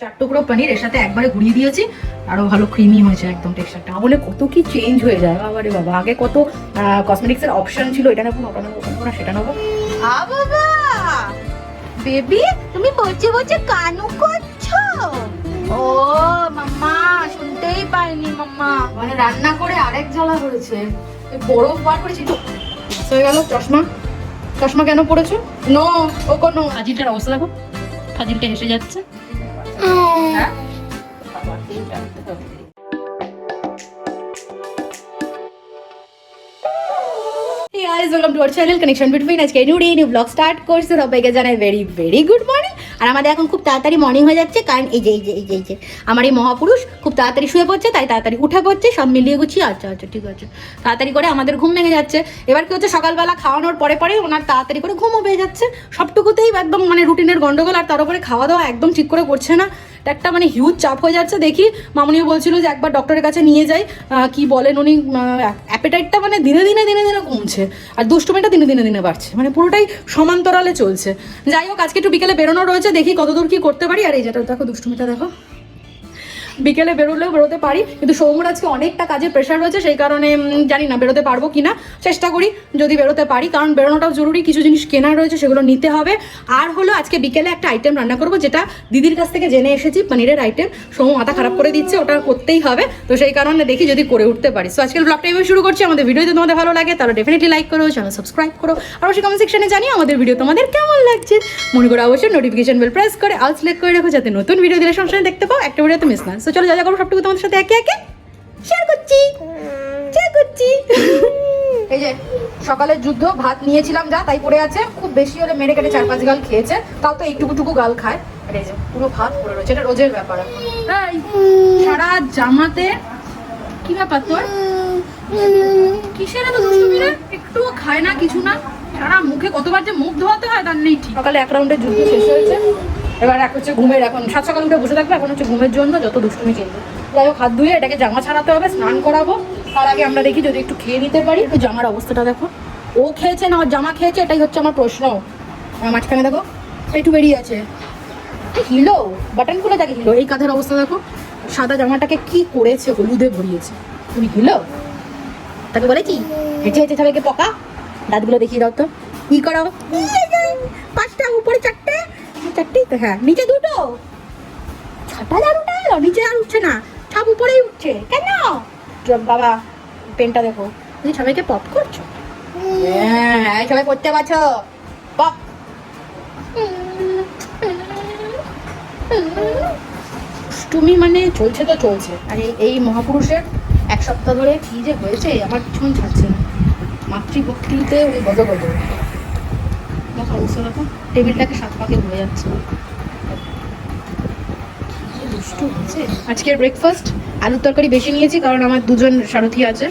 চার টুকরো পনির এর সাথে একবারে ঘুরিয়ে দিয়েছি। আরও ভালো ক্রিমি হয়েছে একদম টেক্সচারটা বলে কত কি চেঞ্জ হয়ে যায়। বাবা রে বাবা আগে কত কসমেটিক্স এর অপশন ছিল এটা নেব ওটা নেব ওটা নেব না সেটা নেব। আ বাবা! বেবি তুমি বসে বসে কানু করছ? ও মাম্মা শুনতেই পাইনি মাম্মা। মানে রান্না করে আরেক জ্বালা হয়েছে বরফ বার করেছি হয়ে গেল। চশমা চশমা কেন পড়েছো? নো ও কোনো ফাজিলটার অবস্থা দেখো। ফাজিলটা হেসে যাচ্ছে। হ্যাঁ Hey guys, welcome to our channel Connection Between আজকে new day new blog start করছে সবাইকে জানাই ভেরি ভেরি গুড মর্নিং আর আমাদের এখন খুব তাড়াতাড়ি মর্নিং হয়ে যাচ্ছে, কারণ এই যে এই যে এই যে এই যে, আমার এই মহাপুরুষ খুব তাড়াতাড়ি শুয়ে পড়ছে, তাই তাড়াতাড়ি উঠে পড়ছে, সব মিলিয়ে গুছিয়ে আচ্ছা আচ্ছা ঠিক আছে। তাড়াতাড়ি করে আমাদের ঘুম ভেঙে যাচ্ছে। এবার কি হচ্ছে, সকালবেলা খাওয়ানোর পরে পরে ওনার তাড়াতাড়ি করে ঘুমও পেয়ে যাচ্ছে। সবটুকুতেই একদম মানে রুটিনের গন্ডগোল, আর তার উপরে খাওয়া দাওয়া একদম ঠিক করে করছে না। একটা মানে হিউজ চাপ হয়ে যাচ্ছে। দেখি মামনিও বলছিল যে একবার ডক্টরের কাছে নিয়ে যাই। কি বলেন উনি অ্যাপেটাইটটা মানে দিনে দিনে দিনে দিনে কমছে। আর দুষ্টুমিটা দিনে দিনে দিনে বাড়ছে। মানে পুরোটাই সমান্তরালে চলছে। যাই হোক, আজকে একটু বিকেলে বেরোনো রয়েছে। দেখি কতদূর কি করতে পারি। আর এই যেটা দেখো দুষ্টুমিটা, দেখো। বিকেলে বেরোলেও বেরোতে পারি, কিন্তু সৌমুর আজকে অনেকটা কাজের প্রেশার রয়েছে, সেই কারণে জানি না বেরোতে পারব কিনা। চেষ্টা করি যদি বেরোতে পারি, কারণ বেরোনোটাও জরুরি, কিছু জিনিস কেনার রয়েছে সেগুলো নিতে হবে। আর হলো, আজকে বিকেলে একটা আইটেম রান্না করব, যেটা দিদির কাছ থেকে জেনে এসেছি, পনিরের আইটেম সৌম মাথা খারাপ করে দিচ্ছে, ওটা করতেই হবে। তো সেই কারণে দেখি যদি করে উঠতে পারি। সো আজকের ব্লগটা এবার শুরু করছি। আমাদের ভিডিও যদি তোমাদের ভালো লাগে, তাহলে ডেফিনেটলি লাইক করো চ্যানেল সাবস্ক্রাইব করো। আর অবশ্যই কমেন্ট সেকশনে জানিও আমাদের ভিডিও তোমাদের কেমন লাগছে। মনে করে অবশ্যই নোটিফিকেশন বেল প্রেস করে আল সিলেক্ট করে রাখো, যাতে নতুন ভিডিও দিলে সঙ্গে দেখতে পাও। একটা ভিডিও তো মিস না। সো চলো যা যা করব সবটুকু তোমাদের সাথে একে একে শেয়ার করছি শেয়ার করছি। এই যে সকালের যুদ্ধ ভাত নিয়েছিলাম যা তাই পড়ে আছে। খুব বেশি হলে মেরে কেটে চার পাঁচ গাল খেয়েছে তাও তো এইটুকুটুকু গাল খায়। আর এই যে পুরো ভাত পড়ে রয়েছে এটা রোজের ব্যাপার তাই সারা জামাতে কি ব্যাপার তোর? কিসের এত দুষ্টুমি রে? একটুও খায় না কিছু না। সারা মুখে কতবার যে মুখ ধোয়াতে হয় তার নেই ঠিক। সকালে এক রাউন্ডে যুদ্ধ শেষ হয়েছে। এবার এক হচ্ছে ঘুমের, এখন সাত সকাল উঠে বসে থাকবে, এখন হচ্ছে ঘুমের জন্য যত দুষ্টুমি চিনবে যাই হোক, হাত ধুয়ে এটাকে জামা ছাড়াতে হবে, স্নান করাবো। তার আগে আমরা দেখি যদি একটু খেয়ে নিতে পারি। একটু জামার অবস্থাটা দেখো। ও খেয়েছে না ওর জামা খেয়েছে, এটাই হচ্ছে আমার প্রশ্ন। আমার মাঝখানে দেখো, একটু বেরিয়ে আছে। হিলো, বাটন খুলে দেখে হিলো। এই কাঁধের অবস্থা দেখো। সাদা জামাটাকে কি করেছে, হলুদে ভরিয়েছে। তুমি হিলো? তাকে বলেছি হেঁটে হেঁটে সবাইকে পকা। দাঁতগুলো দেখিয়ে দাও তো। কি করো পাঁচটা, উপরে চারটে। চারটেই তো হ্যাঁ নিচে দুটো। ছটা উঠে এলো, নিচে আর উঠছে না। সব উপরেই উঠছে। কেন? বাবা, পেনটা দেখো। তুমি সবাইকে পপ করছ? হ্যাঁ সবাই করতে পারছ? পপ। তুমি মানে চলছে তো চলছে। আর, এই- মহাপুরুষের এক সপ্তাহ ধরে কি যে হয়েছে, আমার পিছন ছাড়ছে না। মাতৃভক্তিতে ওই গদ অবস্থা দেখো। টেবিলটাকে সাত পাকে ভরে যাচ্ছে। আজকের ব্রেকফাস্ট আলুর তরকারি বেশি নিয়েছি কারণ আমার দুজন সারথি আছে।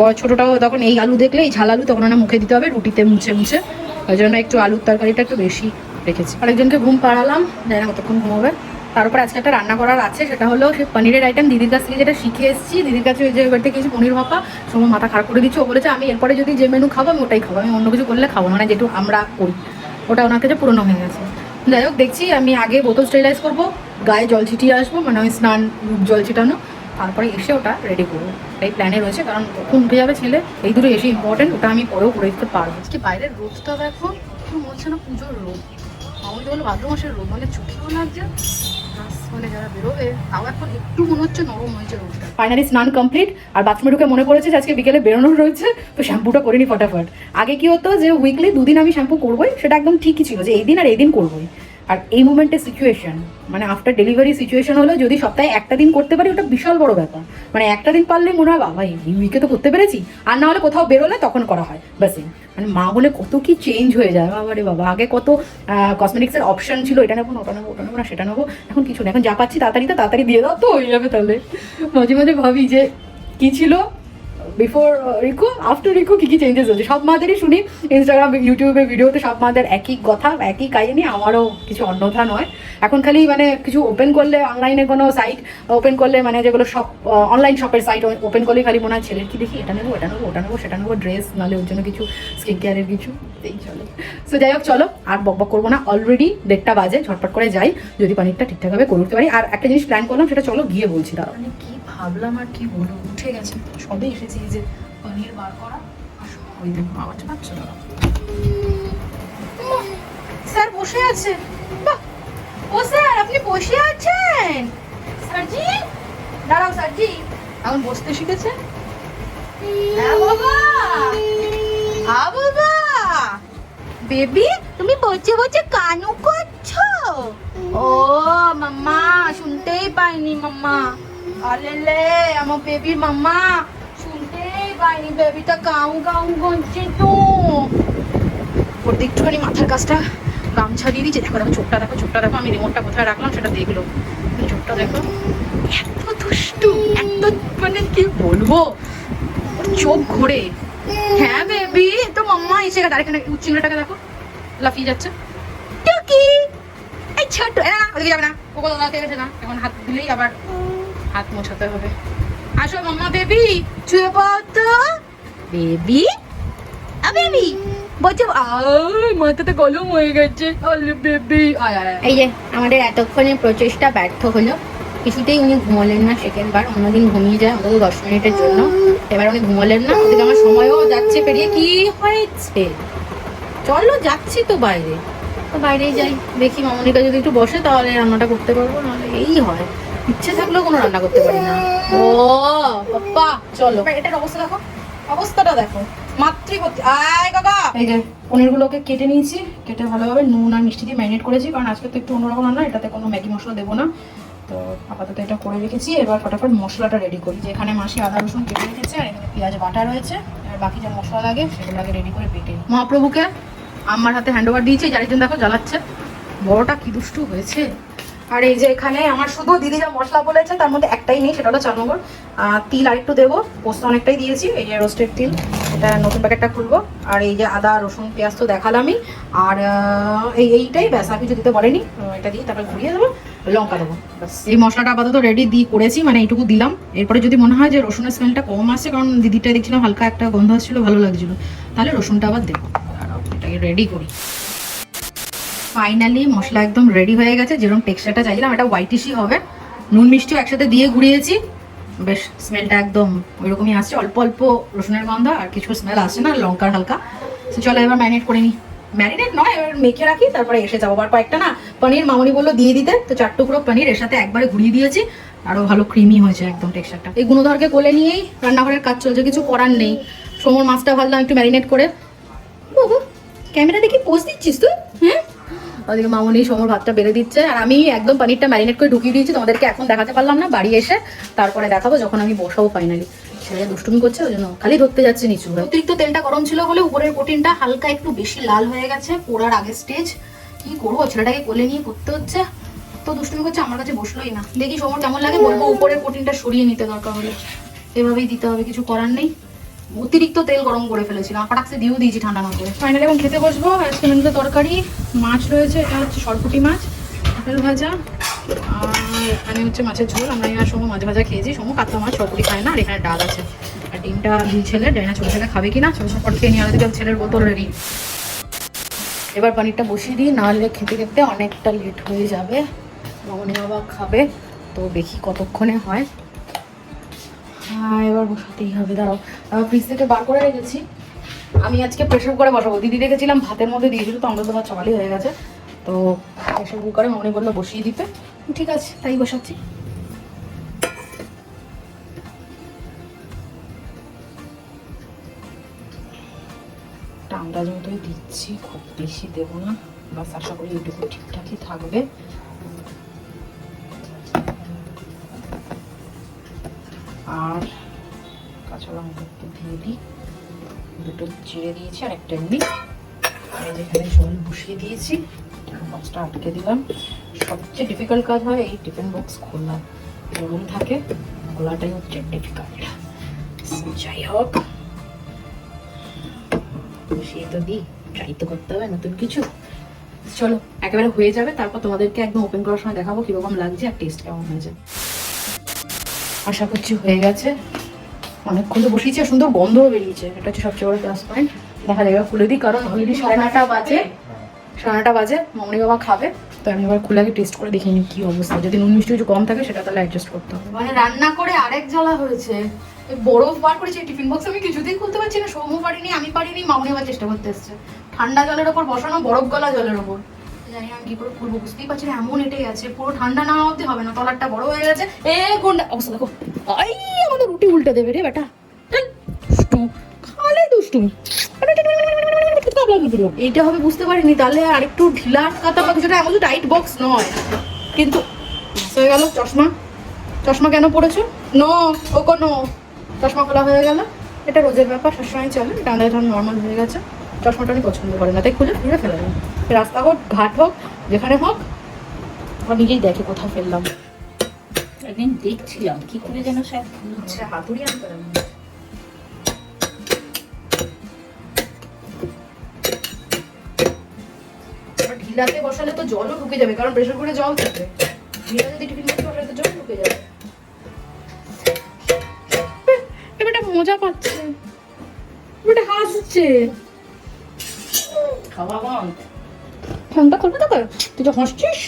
বড় ছোটটাও তখন এই আলু দেখলে এই ঝাল আলু তখন ওনা মুখে দিতে হবে রুটিতে মুছে মুছে। ওই জন্য একটু আলুর তরকারিটা একটু বেশি রেখেছি। আরেকজনকে ঘুম পাড়ালাম জানি না কতক্ষণ ঘুমাবে। তারপর আজকে একটা রান্না করার আছে সেটা হলো সে পনিরের আইটেম দিদির কাছ থেকে যেটা শিখে এসেছি। দিদির কাছে ওই যে বাড়িতে কিছু পনির ভাপা সময় মাথা খারাপ করে দিচ্ছে। ও বলেছে আমি এরপরে যদি যে মেনু খাব আমি ওটাই খাব। আমি অন্য কিছু করলে খাব না। মানে যেটু আমরা করি। ওটা ওনার কাছে পুরনো হয়ে গেছে। যাই হোক, দেখছি আমি আগে বোতল স্টেরিলাইজ করব, গায়ে জল ছিটিয়ে আসব মানে ওই স্নান জল ছিটানো, তারপরে এসে ওটা রেডি করব। এই প্ল্যানে রয়েছে, কারণ কখন উঠে যাবে ছেলে, এই দুটো এসে ইম্পর্টেন্ট ওটা আমি পরেও করে দিতে পারব। আজকে বাইরের রোদটা দেখো মনে হচ্ছে না পুজোর রোদ? আমাদের হলো ভাদ্র মাসের রোদ মানে চোখেও লাগছে একটু মনে ফাইনালি স্নান কমপ্লিট আর বাথরুমে ঢুকে মনে পড়েছে যে আজকে বিকেলে বেরোনোর রয়েছে, তো শ্যাম্পুটা করে নি ফটাফট। আগে কি হতো যে উইকলি দুদিন আমি শ্যাম্পু করবোই, সেটা একদম ঠিকই ছিল যে এই দিন আর এই দিন করবোই। আর এই মুমেন্টের সিচুয়েশন মানে আফটার ডেলিভারি সিচুয়েশন হলো যদি সপ্তাহে একটা দিন করতে পারি, ওটা বিশাল বড় ব্যাপার। মানে একটা দিন পারলে মনে হয়, বাবা, এই উইকে তো করতে পেরেছি, আর না হলে কোথাও বেরোলে তখন করা হয় বাস। মানে মা বলে কত কি চেঞ্জ হয়ে যায়। বাবা রে বাবা, আগে কত কসমেটিক্সের অপশন ছিল, এটা নেব ওটা নেব ওটা নেব না, সেটা নেব, এখন কিছু না এখন যা পাচ্ছি তাড়াতাড়ি তো, তাড়াতাড়ি দিয়ে দাও, তো হয়ে যাবে তাহলে। মাঝে মাঝে ভাবি যে কি ছিল? বিফোর রিকো আফটার রিকো কি কি চেঞ্জেস হচ্ছে সব মাদেরই শুনি ইনস্টাগ্রাম ইউটিউবে ভিডিওতে সব মাদের একই কথা, একই কাহিনী, আমারও কিছু অন্যথা নয়। এখন খালি মানে কিছু ওপেন করলে অনলাইনে কোনো সাইট ওপেন করলে মানে যেগুলো সব অনলাইন শপের সাইট ওপেন করলে খালি মনে হয়, ছেলের কি দেখি? এটা নেব এটা নেব, ওটা নেব, সেটা নেব ড্রেস নাহলে ওর জন্য কিছু স্কিন কেয়ারের কিছু। এই চলো। সো যাই হোক, চলো, আর বক বক করব না। অলরেডি দেড়টা বাজে, ঝটপট করে যাই। যদি পানিরটা ঠিকঠাকভাবে করে উঠতে পারি। আর একটা জিনিস প্ল্যান করলাম, সেটা চলো গিয়ে বলছি, দাঁড়াও। মানে কি ভাবলাম আর কি বলব? উঠে গেছে। সবে এসেছি যে পনির বার করা। স্যার বসে আছে। বাহ! আপনি বসে আছেন? স্যারজি? দাঁড়াও স্যারজি। এখন বসতে শিখেছে? হ্যাঁ বাবা। বাবা। বেবি তুমি বসে বসে কানু করছ? ও মাম্মা শুনতেই পাইনি মাম্মা। আলেলে আমার বেবি মাম্মা শুনতেই পাইনি। বেবিটা গাউ গাউ করছে তো। ওর একটুখানি মাথার কাজটা গামছা দিয়ে দিয়েছে। দেখো দেখো, চোখটা দেখো চোখটা দেখো, আমি রিমোটটা কোথায় রাখলাম সেটা দেখল। চোখটা দেখো। এত দুষ্টু, এত মানে কি বলব? চোখ ঘোরে। হ্যাঁ বেবি তো মাম্মা এসে গেছে। আর এখানে উচ্চিংড়াটাকে দেখো, লাফিয়ে যাচ্ছে। টুকি! এই ছোট না ওদিকে যাবে না। কোথাও লাফিয়ে গেছে না। এখন হাত দিলেই আবার হাত মোছাতে হবে। আসো মাম্মা বেবি ছুঁয়ে পাও তো। বেবি বলছে মাথাতে গলম হয়ে গেছে। বেবি আয় আয় এই যে আমাদের এতক্ষণের প্রচেষ্টা ব্যর্থ হলো। কিছুতেই উনি ঘুমোলেন না সেকেন্ড বার অন্যদিন ঘুমিয়ে যায় অন্তত দশ মিনিটের জন্য। এবার উনি ঘুমোলেন না। ওদিকে আমার সময়ও যাচ্ছে পেরিয়ে। কি হয়েছে? চলো যাচ্ছি তো বাইরে। তো বাইরেই যাই। দেখি মামনিকা যদি একটু বসে তাহলে রান্নাটা করতে পারব নাহলে এই হয়। ইচ্ছে থাকলেও কোনো রান্না করতে পারি না। ও পাপ্পা চলো। এটার অবস্থা দেখো। অবস্থাটা দেখো মাতৃপতি আয় কাকা! এই যে, পনিরগুলোকে কেটে নিয়েছি, কেটে ভালোভাবে নুন আর মিষ্টি দিয়ে ম্যারিনেট করেছি, কারণ আজকে তো একটু অন্যরকম রান্না, এটাতে কোনো ম্যাগি মশলা দেবো না। তো আপাতত এটা করে রেখেছি, এবার ফটাফট মশলাটা রেডি করি। যে এখানে মাসি আদা, রসুন কেটে রেখেছে, আর এখানে পেঁয়াজ বাটা রয়েছে, আর বাকি যে মশলা লাগে সেগুলো আগে রেডি করে নিই। মহাপ্রভুকে আমার হাতে হ্যান্ড ওভার দিয়েছি যারিজন দেখো জ্বালাচ্ছে। বড়টা কি দুষ্টু হয়েছে। আর এই যে এখানে আমার শুধু দিদি যা মশলা বলেছে, তার মধ্যে একটাই নেই, সেটা হলো চারনগর তিল আরেকটু দেবো, পোস্ত অনেকটাই দিয়েছি, এই যে রোস্টেড তিল, এটা নতুন প্যাকেটটা খুলবো। আর এই যে আদা, রসুন, পেঁয়াজ তো দেখালামই। আর এই এইটাই, ব্যাস, আর কিছু দিতে বলেনি। এটা দিয়ে তারপর ঘুরিয়ে দেবো, লঙ্কা দেবো, ব্যাস। এই মশলাটা আপাতত রেডি দিয়ে করেছি মানে এইটুকু দিলাম। এরপরে যদি মনে হয় যে রসুনের স্মেলটা কম আসছে, কারণ দিদিটা দেখছিলাম হালকা একটা গন্ধ আসছিল, ভালো লাগছিল, তাহলে রসুনটা আবার দেবো। এটাকে রেডি করি। ফাইনালি মশলা একদম রেডি হয়ে গেছে। যেরকম টেক্সচারটা চাইছিলাম, এটা হোয়াইটিশই হবে। নুন মিষ্টিও একসাথে দিয়ে ঘুরিয়েছি বেশ স্মেলটা একদম ওইরকমই আসছে। অল্প অল্প রসুনের গন্ধ আর কিছু স্মেল আসছে না, লঙ্কার হালকা। চলো এবার ম্যারিনেট করে নিই ম্যারিনেট নয়, এবার মেখে রাখি, তারপরে এসে যাব। আবার কয়েকটা না, পনির মামনি বলল দিয়ে দিতে। তো চার টুকরো পনির এর সাথে একবারে ঘুরিয়ে দিয়েছি। আরও ভালো ক্রিমি হয়েছে একদম টেক্সচারটা এই গুণধরকে কোলে নিয়েই রান্নাঘরের কাজ চলছে, কিছু করার নেই। সোমর মাছটা ভাবলাম একটু ম্যারিনেট করে। বাবু ক্যামেরা দেখি পোস্ট দিচ্ছিস তুই? হ্যাঁ? ওদিকে মামনি সমর ভাতটা বেড়ে দিচ্ছে। আর আমি একদম পানিরটা ম্যারিনেট করে ঢুকিয়ে দিয়েছি, তোমাদেরকে এখন দেখাতে পারলাম না। বাড়ি এসে তারপরে দেখাবো যখন আমি বসাবো ফাইনালি ছেলে দুষ্টুমি করছে, ওই জন্য খালি ধরতে যাচ্ছে নিচু অতিরিক্ত তেলটা গরম ছিল বলে উপরের প্রোটিনটা হালকা একটু বেশি লাল হয়ে গেছে, পোড়ার আগে স্টেজ কি করব, ছেলেটাকে কোলে নিয়ে করতে হচ্ছে। তো দুষ্টুমি করছে, আমার কাছে বসলোই না। দেখি সমর কেমন লাগে, বলব উপরের প্রোটিনটা সরিয়ে নিতে দরকার হলে। এভাবেই দিতে হবে, কিছু করার নেই। অতিরিক্ত তেল গরম করে ফেলেছিলাম পাটাক্সে দিয়েও দিয়েছি ঠান্ডা না করে। ফাইনালি এখন খেতে বসবো, আজকে মেনুতে তরকারি, মাছ রয়েছে, এটা হচ্ছে সরপুটি মাছ, আপেল ভাজা, আর এখানে হচ্ছে মাছের ঝোল, আমরা এবার সময় মাছ ভাজা খেয়েছি সময় কাতলা মাছ, সরপুটি খায় না, আর এখানে ডাল আছে। আর ডিমটা দুই ছেলে ডাইনা ছোটো ছেলে খাবে কি না ছোটো ছোটো খেয়ে নিয়ে আলাদা ছেলের বোতল রেডি এবার পানিরটা বসিয়ে দিই, নাহলে খেতে খেতে অনেকটা লেট হয়ে যাবে। মামনি বাবা খাবে, তো দেখি কতক্ষণে হ্যাঁ। এবার বসাতেই হবে, দাঁড়াও। ফ্রিজ থেকে বার করে রেখেছি। আমি আজকে প্রেশার কুকারে বসাবো। দিদি রেখেছিলাম ভাতের মধ্যে দিয়েছিল তো আমাদের তোমার সকালই হয়ে গেছে। তো প্রেশার কুকারে মনে বলল বসিয়ে দিতে। ঠিক আছে, তাই বসাচ্ছি। আন্দাজ মতোই দিচ্ছি, খুব বেশি দেবো না। বাস আশা করি এইটুকু ঠিকঠাকই থাকবে। আর কাঁচা লঙ্কা একটু দিয়ে দিই। দুটো চিড়ে দিয়েছি আর একটা এমনি। আর যেখানে জল বসিয়ে দিয়েছি। বক্সটা আটকে দিলাম। সবচেয়ে ডিফিকাল্ট কাজ হয় এই টিফিন বক্স খোলা। গরম থাকে। খোলাটাই হচ্ছে ডিফিকাল্ট যাই হোক। বসিয়ে তো দিই। ট্রাই তো করতে হবে নতুন কিছু। চলো, একেবারে হয়ে যাবে। তারপর তোমাদেরকে একদম ওপেন করার সময় দেখাবো কীরকম লাগছে আর টেস্ট কেমন হয়েছে। আশা করছি হয়ে গেছে। অনেকক্ষণ তো বসিয়েছে আর সুন্দর গন্ধও বেরিয়েছে। এটা হচ্ছে সবচেয়ে বড় প্লাস পয়েন্ট দেখা যাবে খুলে দিই, কারণ অলরেডি সাড়ে নটা বাজে। সাড়ে নটা বাজে, মামনি বাবা খাবে। তো আমি এবার খুলে আগে টেস্ট করে দেখে নিই কি অবস্থা। যদি নুন মিষ্টি কিছু কম থাকে, সেটা তাহলে অ্যাডজাস্ট করতে হবে। মানে রান্না করে আরেক জ্বালা হয়েছে। বরফ বার করেছে টিফিন বক্স আমি কিছুতেই খুলতে পারছি না। সৌম্য পারিনি, আমি পারিনি, মামনি আবার চেষ্টা করতে এসছে। ঠান্ডা জলের ওপর বসানো, বরফ গলা জলের ওপর। জানি আমি কি করে খুলবো বুঝতেই পারছি না, এমন এটাই আছে পুরো ঠান্ডা না অবধি হবে না, তলারটা বড় হয়ে গেছে। এ, গুন্ডা, অবস্থা দেখো। আই, আমাদের রুটি উল্টে দেবে রে, বেটা। দুষ্টু, খালে দুষ্টু। এইটা হবে বুঝতে পারিনি, তাহলে আরেকটু ঢিলা কাতা বা কিছুটা এমন টাইট বক্স নয়। কিন্তু হয়ে গেল, চশমা। চশমা কেন পড়েছো? নো ও কোনো চশমা খোলা হয়ে গেল। এটা রোজের ব্যাপার, সবসময় চলে। এটা আমাদের নর্মাল হয়ে গেছে। চশমাটা আমি পছন্দ করে না, তাই খুলে ফেলে দেবো রাস্তা হোক ঘাট হোক, যেখানে হোক, আমার নিজেই দেখে কোথাও ফেললাম। একদিন দেখছিলাম, কি করে যেন সব হাতুড়ি আনতে ঢিলাতে বসালে তো জলও ঢুকে যাবে, কারণ প্রেশার করে জল থাকে। ঢিলা যদি টিফিন বক্সে বসালে তো জল ঢুকে যাবে। এবারটা মজা পাচ্ছে। এবারটা হাসছে। খাওয়া বন্ধ ফোনটা করবে তো তুই তো হাসছিস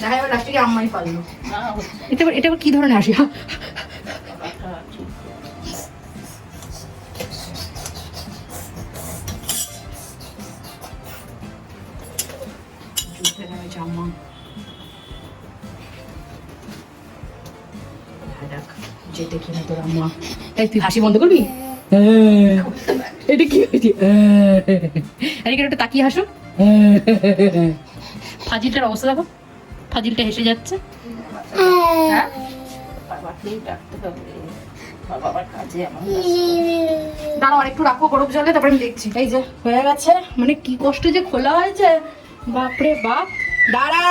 দেখা এবার লাস্টে গিয়ে আম্মাই পারল না এটা এটা কি ধরনের হাসি? হা কথা আছে। যুদ্ধে নেমেছে আম্মা। দেখ যেতে কিনা তোর আম্মা। এই তুই হাসি বন্ধ করবি? এটা কি? হয়েছে এদিকে একটু তাকিয়ে হাসো ফাজিলটার অবস্থা দেখো। ফাজিলটা হেসে যাচ্ছে। হ্যাঁ? দাঁড়াও একটু রাখো গরম জলে তারপরে আমি দেখছি। এই যে হয়ে গেছে। মানে কি কষ্ট যে খোলা হয়েছে। বাপরে বাপ। দাঁড়া।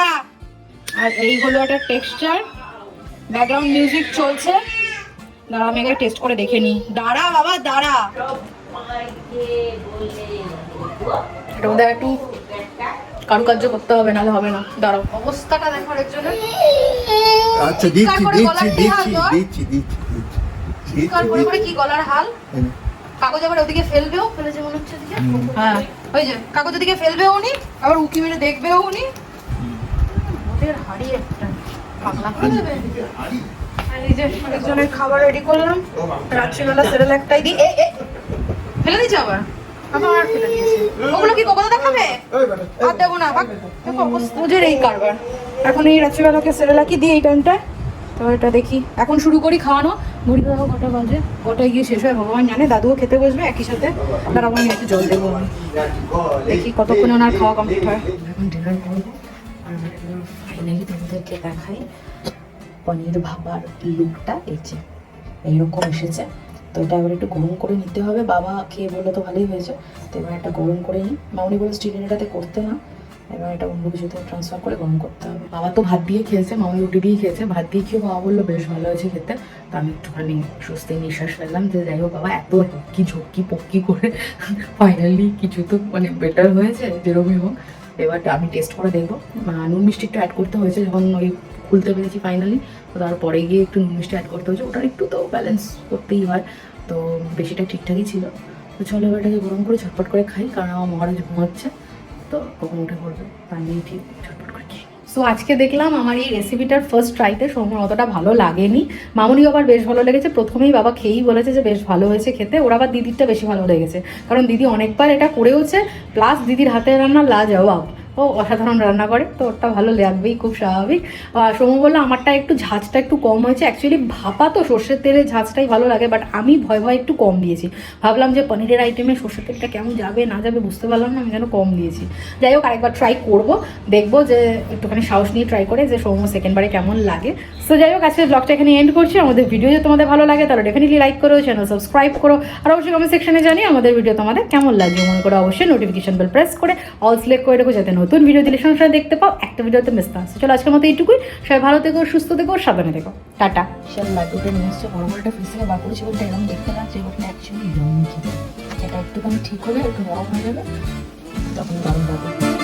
আর এই হলো একটা টেক্সচার ব্যাকগ্রাউন্ড মিউজিক চলছে। দাঁড়া আমি আগে টেস্ট করে দেখে নিই। দাঁড়া বাবা দাঁড়া। এটা মধ্যে একটু কারুকার্য করতে হবে নাহলে হবে না। দাঁড়াও অবস্থাটা দেখো একজনের আচ্ছা দিচ্ছি দিচ্ছি দিচ্ছি? দিচ্ছি দিচ্ছি চিৎকার করে করে কি গলার হাল? কাগজ আবার ওদিকে ফেলবেও? ফেলেছে মনে হচ্ছে ওদিকে? হ্যাঁ ওই যে কাগজ ওদিকে ফেলবেও উনি আবার উকি মেরে দেখবেও উনি। ওদের হাড়ি একটা। পাগলা করে দেবে? আর এই যে আরেকজনের খাবার রেডি করলাম রাত্রিবেলা সেরেল একটাই দিই। ফেলে দিয়েছে আবার? আবার ফেলে দিয়েছে। ওগুলো কি কখন দেখাবে? আর দেবো না বাক দেখো অবস্থা। ওদের এই কারবার। এখন এই রাত্রিবেলাকে সেরেলাকি দিই এই টাইমটা? তো এটা দেখি। এখন শুরু করি খাওয়ানো। কটা বাজে। কটায় গিয়ে শেষ হয় ভগবান জানে। দাদুও খেতে বসবে একই সাথে দাঁড়াবো আমি একটু জল দেবো দেখি কতক্ষণে ওনার খাওয়া কমপ্লিট হয়। এখন ডিনার করব। আর ফাইনালি তোমাদেরকে দেখাই পনির ভাবার লুকটা এই যে এইরকম এসেছে। তো এটা এবার একটু গরম করে নিতে হবে। বাবা খেয়ে বললে তো ভালোই হয়েছে। তো এবার একটা গরম করে নিই। মামনি বলে স্টিলের এটাতে করতে না। এবার এটা অন্য কিছুতে ট্রান্সফার করে গরম করতে হবে। বাবা তো ভাত দিয়ে খেয়েছে মামনি রুটি দিয়ে খেয়েছে। ভাত দিয়ে খেয়ে বাবা বলল, বেশ ভালো হয়েছে খেতে। তো আমি একটুখানি স্বস্তি নিঃশ্বাস ফেললাম যে যাই হোক বাবা, এত কি ঝক্কি পক্কি করে ফাইনালি কিছু তো মানে বেটার হয়েছে, যেরকমই হোক। এবার আমি টেস্ট করে দেখব। নুন মিষ্টি একটু অ্যাড করতে হয়েছে যখন ওই খুলতে পেরেছি ফাইনালি তো তারপরে গিয়ে একটু নুন মিষ্টি অ্যাড করতে হয়েছে। ওটার একটু তো ব্যালেন্স করতেই হয়। তো বেশিটা ঠিকঠাকই ছিল। তো চলো এবার এটাকে গরম করে ঝটপট করে খাই, কারণ আমার মহারাজ ঘুমাচ্ছে। তো কখন উঠে পড়বে। তার নিয়ে ঠিক ঝটপট করে খেয়ে সো আজকে দেখলাম আমার এই রেসিপিটার ফার্স্ট ট্রাইতে সময় অতটা ভালো লাগেনি। মামুনি আবার বেশ ভালো লেগেছে। প্রথমেই বাবা খেয়েই বলেছে যে বেশ ভালো হয়েছে খেতে। ওরা আবার দিদিরটা বেশি ভালো লেগেছে। কারণ দিদি অনেকবার এটা করেওছে। প্লাস দিদির হাতে রান্না লাজবাব ও অসাধারণ রান্না করে, তো ওরটা ভালো লাগবেই, খুব স্বাভাবিক। আর সৌম্য বলল, আমারটা একটু ঝাঁজটা একটু কম হয়েছে। অ্যাকচুয়ালি ভাপা তো সর্ষের তেলে ঝাঁজটাই ভালো লাগে বাট আমি ভয় ভয় একটু কম দিয়েছি। ভাবলাম যে পনিরের আইটেমে সর্ষের তেলটা কেমন যাবে, না যাবে বুঝতে পারলাম না, আমি যেন কম দিয়েছি। যাই হোক, আরেকবার ট্রাই করব, দেখব যে একটুখানি সাহস নিয়ে ট্রাই করে যে সৌম্য সেকেন্ডবারে কেমন লাগে। সো যাই হোক আজকে ব্লগটা এখানে এন্ড করছি। আমাদের ভিডিও যদি তোমাদের ভালো লাগে, তাহলে ডেফিনেটলি লাইক করো চ্যানেল সাবস্ক্রাইব করো, আর অবশ্যই কমেন্ট সেকশনে জানিয়ে আমাদের ভিডিও তোমাদের কেমন লাগে মনে করো অবশ্যই নোটিফিকেশন বেল প্রেস করে অল সিলেক্ট করে রাখো, যাতে নতুন ভিডিও দিলে সঙ্গে সঙ্গে দেখতে পাও, একটা ভিডিওতে মিস না চলো আজকের মতো এইটুকুই। সবাই ভালো থেকো, সুস্থ থেকো, সাবধানে থেকো। টাটা। এরকম দেখতে এটা একটুখানি ঠিক হলে একটু বড় হয়ে যাবে, তখন দারুণ